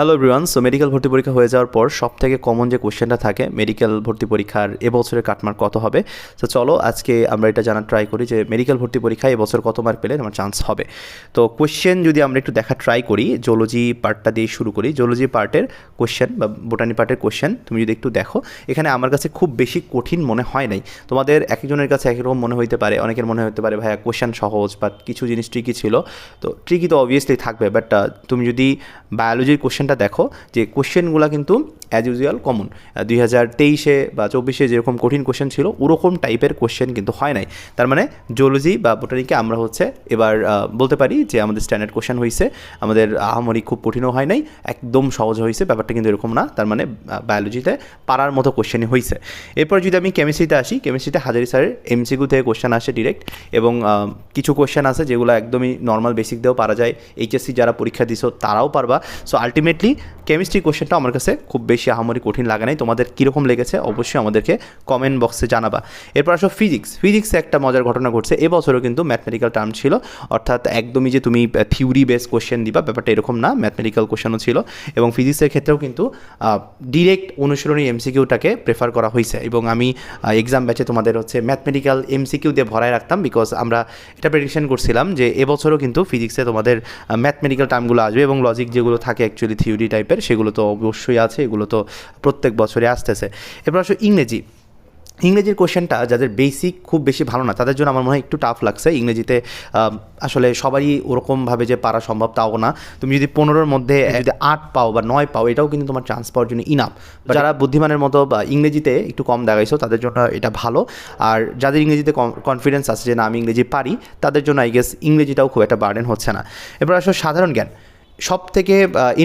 Hello everyone so medical ভর্তি পরীক্ষা হয়ে যাওয়ার পর সব থেকে কমন যে কোশ্চেনটা থাকে মেডিকেল ভর্তি পরীক্ষার এবছরের কাটমার্ক কত হবে? তো চলো আজকে আমরা এটা জানার ট্রাই করি যে মেডিকেল ভর্তি পরীক্ষায় এবছর কত মার্ক পেলে আমার চান্স হবে। তো কোশ্চেন যদি আমরা একটু দেখা ট্রাই করি জোলজি পার্টটা দিয়ে শুরু করি। জোলজি পার্টের কোশ্চেন বা বোটানি পার্টের কোশ্চেন তুমি যদি একটু দেখো, এখানে আমার কাছে খুব বেশি কঠিন মনে হয় নাই। তোমাদের এক একজনের কাছে একরকম মনে হইতে পারে, অনেকের মনে হতে পারে, ভাইয়া কোশ্চেন সহজ বা কিছু জিনিস ট্রিকি ছিল। তো ট্রিকি তো অবভিয়াসলি থাকবে বাট তুমি যদি বায়োলজির কোশ্চেনটা দেখো যে কোশ্চেনগুলো কিন্তু অ্যাজ ইউজুয়াল কমন দুই হাজার তেইশে বা চব্বিশে যেরকম কঠিন কোশ্চেন ছিল, ওরকম টাইপের কোশ্চেন কিন্তু হয় নাই। তার মানে জোলজি বা বোটানিকে আমরা হচ্ছে এবার বলতে পারি যে আমাদের স্ট্যান্ডার্ড কোশ্চেন হয়েছে আমাদের আহামরি খুব কঠিনও হয় নাই, একদম সহজ হয়েছে ব্যাপারটা কিন্তু এরকম না। তার মানে বায়োলজিতে পারার মতো কোশ্চেনই হয়েছে এরপর যদি আমি কেমিস্ট্রিতে আসি কেমিস্ট্রিতে হাজারি স্যারের এমসিকিউ থেকে কোশ্চেন আসে ডিরেক্ট এবং কিছু কোশ্চেন আছে যেগুলো একদমই নর্মাল বেসিক দিয়েও পারা যায়। এইচএসসি যারা পরীক্ষা দিছো, তারাও পারবা। সো আলটিমেটলি কেমিস্ট্রি কোশ্চেনটা আমার কাছে খুব বেশি আহামরি কঠিন লাগে নাই। তোমাদের কীরকম লেগেছে অবশ্যই আমাদেরকে কমেন্ট বক্সে জানাবা। এরপর আসো ফিজিক্স ফিজিক্সে একটা মজার ঘটনা ঘটছে। এবছরও কিন্তু ম্যাথমেটিক্যাল টার্ম ছিল। অর্থাৎ একদমই যে তুমি থিওরি বেস কোশ্চেন দিবা, ব্যাপারটা এরকম না। ম্যাথমেটিক্যাল কোশ্চেনও ছিল। এবং ফিজিক্সের ক্ষেত্রেও কিন্তু ডিরেক্ট অনুশীলনী এমসিকিউটাকে প্রেফার করা হয়েছে এবং আমি এক্সাম ব্যাচে তোমাদের হচ্ছে ম্যাথমেটিক্যাল এমসিকিউ দিয়ে ভরায় রাখতাম বিকজ আমরা এটা প্রেডিকশন করছিলাম যে এবছরও কিন্তু ফিজিক্সে তোমাদের ম্যাথমেটিক্যাল টার্মগুলো আসবে এবং লজিক যেগুলো থাকে অ্যাকচুয়ালি থিওরি টাইপের সেগুলো তো অবশ্যই আছে, এগুলো তো প্রত্যেক বছরে আসতেছে। এরপর আসো ইংরেজি। ইংরেজির কোশ্চেনটা যাদের বেসিক খুব বেশি ভালো না তাদের জন্য আমার মনে হয় একটু টাফ লাগছে। ইংরেজিতে আসলে সবারই ওরকমভাবে যে পারা সম্ভব তাও না। তুমি যদি পনেরোর মধ্যে যদি আট পাও বা নয় পাও এটাও কিন্তু তোমার চান্স পাওয়ার জন্য ইনাফ যারা বুদ্ধিমানের মতো বা ইংরেজিতে একটু কম দেখাইছো তাদের জন্য এটা ভালো। আর যাদের ইংরেজিতে কনফিডেন্স আছে যে না আমি ইংরেজি পারি তাদের জন্য আই গেস ইংরেজিটাও খুব একটা বার্ডেন হচ্ছে না। এবার আসলে সাধারণ জ্ঞান। সব থেকে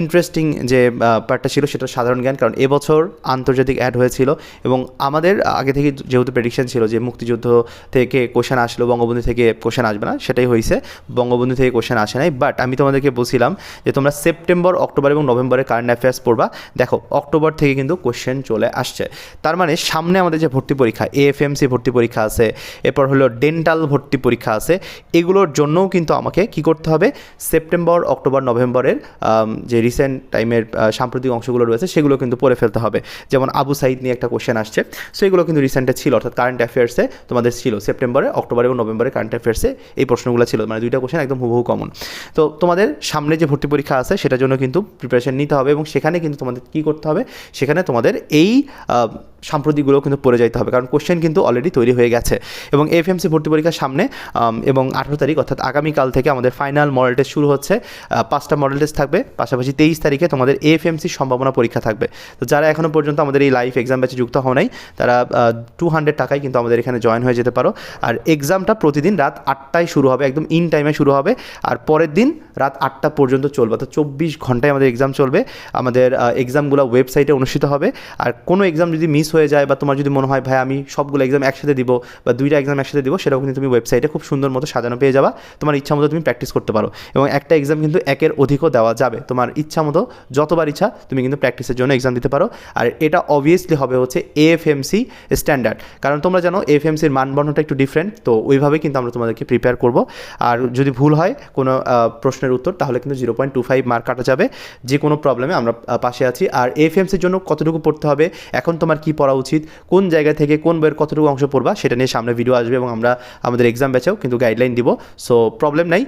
ইন্টারেস্টিং যে পার্টটা ছিল সেটা সাধারণ জ্ঞান, কারণ এবছর আন্তর্জাতিক অ্যাড হয়েছিল এবং আমাদের আগে থেকে যেহেতু প্রেডিকশন ছিল যে মুক্তিযুদ্ধ থেকে কোশ্চেন আসলো, বঙ্গবন্ধু থেকে কোশ্চেন আসবে না, সেটাই হয়েছে। বঙ্গবন্ধু থেকে কোশ্চেন আসে নাই বাট আমি তোমাদেরকে বলছিলাম যে তোমরা সেপ্টেম্বর অক্টোবর এবং নভেম্বরে কারেন্ট অ্যাফেয়ার্স পড়বা। দেখো অক্টোবর থেকে কিন্তু কোশ্চেন চলে আসছে। তার মানে সামনে আমাদের যে ভর্তি পরীক্ষা এএফএমসি ভর্তি পরীক্ষা আছে, এরপর হলো ডেন্টাল ভর্তি পরীক্ষা আছে, এগুলোর জন্যও কিন্তু আমাকে কি করতে হবে? সেপ্টেম্বর অক্টোবর নভেম্বরের আম, যে রিসেন্ট টাইমের সাম্প্রতিক অংশগুলো রয়েছে সেগুলো কিন্তু পড়ে ফেলতে হবে। যেমন আবু সাইদ নিয়ে একটা কোশ্চেন আসছে সো এগুলো কিন্তু রিসেন্টে ছিল অর্থাৎ কারেন্ট অ্যাফেয়ার্সে তোমাদের ছিল। সেপ্টেম্বরে অক্টোবর এবং নভেম্বরে কারেন্ট অ্যাফেয়ার্সে এই প্রশ্নগুলো ছিল মানে দুইটা কোশ্চেন একদম হুবহু কমন তো তোমাদের সামনে যে ভর্তি পরীক্ষা আছে সেটার জন্য কিন্তু প্রিপারেশন নিতে হবে এবং সেখানে কিন্তু তোমাদের কী করতে হবে? সেখানে তোমাদের এই সাম্প্রতিকগুলো কিন্তু পড়ে যাইতে হবে। কারণ কোশ্চেন কিন্তু অলরেডি তৈরি হয়ে গেছে। এবং এফএমসি ভর্তি পরীক্ষার সামনে এবং আঠারো তারিখ, অর্থাৎ আগামীকাল থেকে আমাদের ফাইনাল মডেল টেস্ট শুরু হচ্ছে। পাঁচটা মডেল টেস্ট থাকবে। পাশাপাশি তেইশ তারিখে তোমাদের এফএমসি সম্ভাবনা পরীক্ষা থাকবে। তো যারা এখনও পর্যন্ত আমাদের এই লাইভ এক্সাম ব্যাচে যুক্ত হও নাই, তারা টু হান্ড্রেড টাকায় কিন্তু আমাদের এখানে জয়েন হয়ে যেতে পারো। আর এক্সামটা প্রতিদিন রাত আটটায় শুরু হবে, একদম ইন টাইমে শুরু হবে। আর পরের দিন রাত আটটা পর্যন্ত চলবে। অর্থাৎ চব্বিশ ঘন্টায় আমাদের এক্সাম চলবে। আমাদের এক্সামগুলো ওয়েবসাইটে অনুষ্ঠিত হবে। আর কোনো এক্সাম যদি মিস হয়ে যায় বা তোমার যদি মনে হয়, ভাই, আমি সবগুলো এক্সাম একসাথে দিব বা দুইটা এক্সাম একসাথে দিব, সেটাও কিন্তু তুমি ওয়েবসাইটে খুব সুন্দর মতো সাজানো পেয়ে যাবা। তোমার ইচ্ছা মতো তুমি প্র্যাকটিস করতে পারো এবং একটা এক্সাম কিন্তু একের অধিকও দেওয়া যাবে। তোমার ইচ্ছা মতো যতবার ইচ্ছা তুমি কিন্তু প্র্যাকটিসের জন্য এক্সাম দিতে পারো। আর এটা অবভিয়াসলি হবে হচ্ছে এএফএমসি স্ট্যান্ডার্ড কারণ তোমরা জানো এএফএমসির মানবর্ণটা একটু ডিফারেন্ট তো ওইভাবে কিন্তু আমরা তোমাদেরকে প্রিপেয়ার করব। আর যদি ভুল হয় কোনো প্রশ্নের উত্তর, তাহলে কিন্তু zero point two five mark কাটা যাবে। যে কোনো প্রবলেমে আমরা পাশে আছি। আর এএফএমসির জন্য কতটুকু পড়তে হবে? এখন তোমার কী উচিত, কোন জায়গা থেকে কোন বইয়ের কতটুকু অংশ পড়বা সেটা নিয়ে সামনে ভিডিও আসবে এবং আমরা আমাদের এক্সাম ব্যাচেও কিন্তু গাইডলাইন দিব। সো প্রবলেম নাই।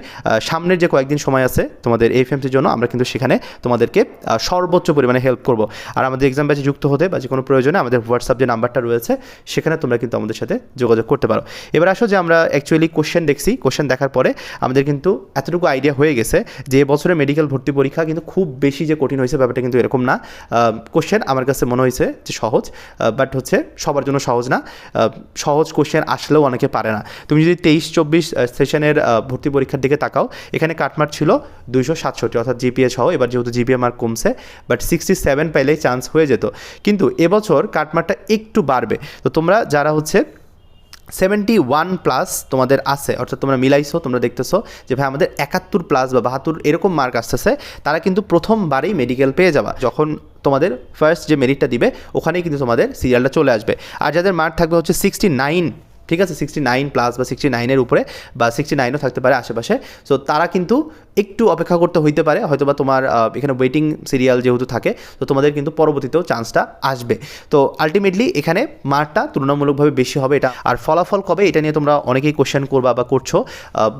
সামনের যে কয়েকদিন সময় আছে তোমাদের এএফএমসির জন্য, আমরা কিন্তু সেখানে তোমাদেরকে সর্বোচ্চ পরিমাণে হেল্প করব। আর আমাদের এক্সাম ব্যাচে যুক্ত হতে বা যে কোনো প্রয়োজনে আমাদের হোয়াটসঅ্যাপ যে নাম্বারটা রয়েছে, সেখানে তোমরা কিন্তু আমাদের সাথে যোগাযোগ করতে পারো। এবার আসো যে আমরা অ্যাকচুয়ালি কোশ্চেন দেখছি। কোশ্চেন দেখার পরে আমাদের কিন্তু এতটুকু আইডিয়া হয়ে গেছে যে এবছরে মেডিকেল ভর্তি পরীক্ষা কিন্তু খুব বেশি যে কঠিন হয়েছে ব্যাপারটা কিন্তু এরকম না। কোশ্চেন আমার কাছে মনে হয়েছে যে সহজ। বাট হচ্ছে সবার জন্য সহজ না। সহজ কোশ্চেন আসলেও অনেকে পারে না। তুমি যদি তেইশ, চব্বিশ সেশনের ভর্তি পরীক্ষার দিকে তাকাও, এখানে কাটমার্ক ছিল দুইশো সাতষট্টি, অর্থাৎ জিপিএ সহ এবার যেহেতু জিপিএ মার্ক কমছে বাট সিক্সটি সেভেন পাইলেই চান্স হয়ে যেত। কিন্তু এবছর কাটমার্কটা একটু বাড়বে। তো তোমরা যারা হচ্ছে সেভেন্টি ওয়ান প্লাস তোমাদের আছে, অর্থাৎ তোমরা মিলাইছো, তোমরা দেখতেছো যে ভাই আমাদের একাত্তর প্লাস বা বাহাত্তর এরকম মার্ক আসতেছে, তারা কিন্তু প্রথমবারেই মেডিকেল পেয়ে যাবা। যখন তোমাদের ফার্স্ট যে মেরিটটা দিবে, ওখানেই কিন্তু তোমাদের সিরিয়ালটা চলে আসবে। আর যাদের মার্ক থাকবে হচ্ছে সিক্সটি নাইন ঠিক আছে সিক্সটি নাইন প্লাস বা সিক্সটি নাইনের উপরে বা সিক্সটি নাইনও থাকতে পারে আশেপাশে। সো তারা কিন্তু একটু অপেক্ষা করতে হইতে পারে হয়তো বা তোমার এখানে ওয়েটিং সিরিয়াল যেহেতু থাকে, তো তোমাদের কিন্তু পরবর্তীতেও চান্সটা আসবে। তো আলটিমেটলি এখানে মার্কটা তুলনামূলকভাবে বেশি হবে এটা। আর ফলাফল কবে, এটা নিয়ে তোমরা অনেকেই কোশ্চেন করবা বা করছ।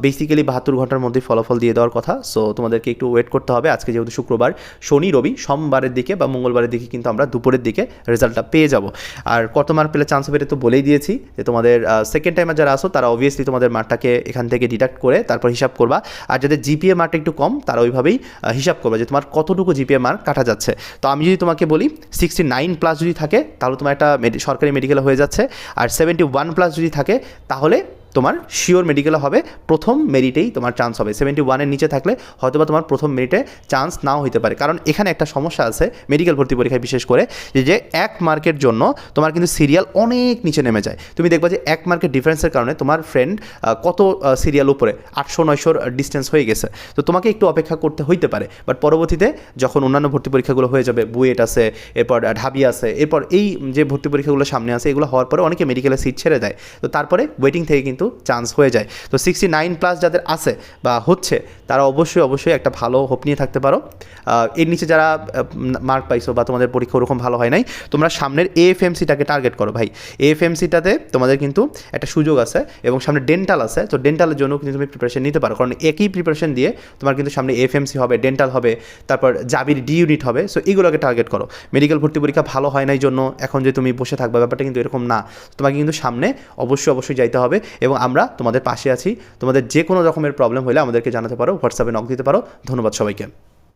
বেসিক্যালি বাহাত্তর ঘণ্টার মধ্যে ফলাফল দিয়ে দেওয়ার কথা। সো তোমাদেরকে একটু ওয়েট করতে হবে। আজকে যেহেতু শুক্রবার, শনি, রবি, সোমবারের দিকে বা মঙ্গলবারের দিকে কিন্তু আমরা দুপুরের দিকে রেজাল্টটা পেয়ে যাব। আর কত মার্ক পেলে চান্স হবে এটা তো বলেই দিয়েছি যে তোমাদের সেকেন্ড টাইমে যারা আসো, তারা অবভিয়াসলি তোমাদের মার্কটাকে এখান থেকে ডিডাক্ট করে তারপর হিসাব করবা। আর যাদের জিপিএ মার্কটা একটু কম, তারা ওইভাবেই হিসাব করবে যে তোমার কতটুকু জিপিএ মার্ক কাটা যাচ্ছে। তো আমি যদি তোমাকে বলি সিক্সটি নাইন প্লাস যদি থাকে, তাহলে তোমার একটা সরকারি মেডিকেল হয়ে যাচ্ছে। আর সেভেন্টি ওয়ান প্লাস যদি থাকে, তাহলে তোমার শিওর মেডিকেলে হবে, প্রথম মেরিটেই তোমার চান্স হবে। সেভেন্টি ওয়ানের নিচে থাকলে হয়তো বা তোমার প্রথম মেরিটে চান্স নাও হতে পারে। কারণ এখানে একটা সমস্যা আছে মেডিকেল ভর্তি পরীক্ষায় বিশেষ করে, যে যে, এক মার্কের জন্য তোমার কিন্তু সিরিয়াল অনেক নিচে নেমে যায়। তুমি দেখবা যে, এক মার্কের ডিফারেন্সের কারণে তোমার ফ্রেন্ড কত সিরিয়াল উপরে, আটশো, নয়শোর ডিস্টেন্স হয়ে গেছে। তো তোমাকে একটু অপেক্ষা করতে হইতে পারে। বাট পরবর্তীতে যখন অন্যান্য ভর্তি পরীক্ষাগুলো হয়ে যাবে, বুয়েট আছে, এরপর ঢাবি আছে, এরপর এই যে ভর্তি পরীক্ষাগুলো সামনে আছে, এগুলো হওয়ার পরে অনেকে মেডিকেলে সিট ছেড়ে দেয়। তো তারপরে ওয়েটিং থেকে কিন্তু চান্স হয়ে যায়। তো সিক্সটি নাইন প্লাস যাদের আছে বা হচ্ছে, তারা অবশ্যই অবশ্যই একটা ভালো হোপ নিয়ে থাকতে পারো। এর নিচে যারা মার্ক পাইছো বা তোমাদের পরীক্ষা ওরকম ভালো হয় নাই, তোমরা সামনের এএফএমসিটাকে টার্গেট করো ভাই। এএফএমসিটাতে তোমাদের কিন্তু একটা সুযোগ আছে এবং সামনে ডেন্টাল আছে। তো ডেন্টালের জন্য কিন্তু তুমি প্রিপারেশন নিতে পারো। কারণ একই প্রিপারেশন দিয়ে তোমার কিন্তু সামনে এফএমসি হবে ডেন্টাল হবে, তারপর জাবির ডি ইউনিট হবে। সো এগুলোকে টার্গেট করো। মেডিকেল ভর্তি পরীক্ষা ভালো হয় নাই জন্য, এখন যে তুমি বসে থাকবে, ব্যাপারটা কিন্তু এরকম না। তোমাকে কিন্তু সামনে অবশ্যই অবশ্যই যাইতে হবে এবং আমরা তোমাদের পাশে আছি। তোমাদের যে কোনো রকমের প্রবলেম হলে আমাদেরকে জানাতে পারো হোয়াটসঅ্যাপে নক দিতে পারো। ধন্যবাদ সবাইকে।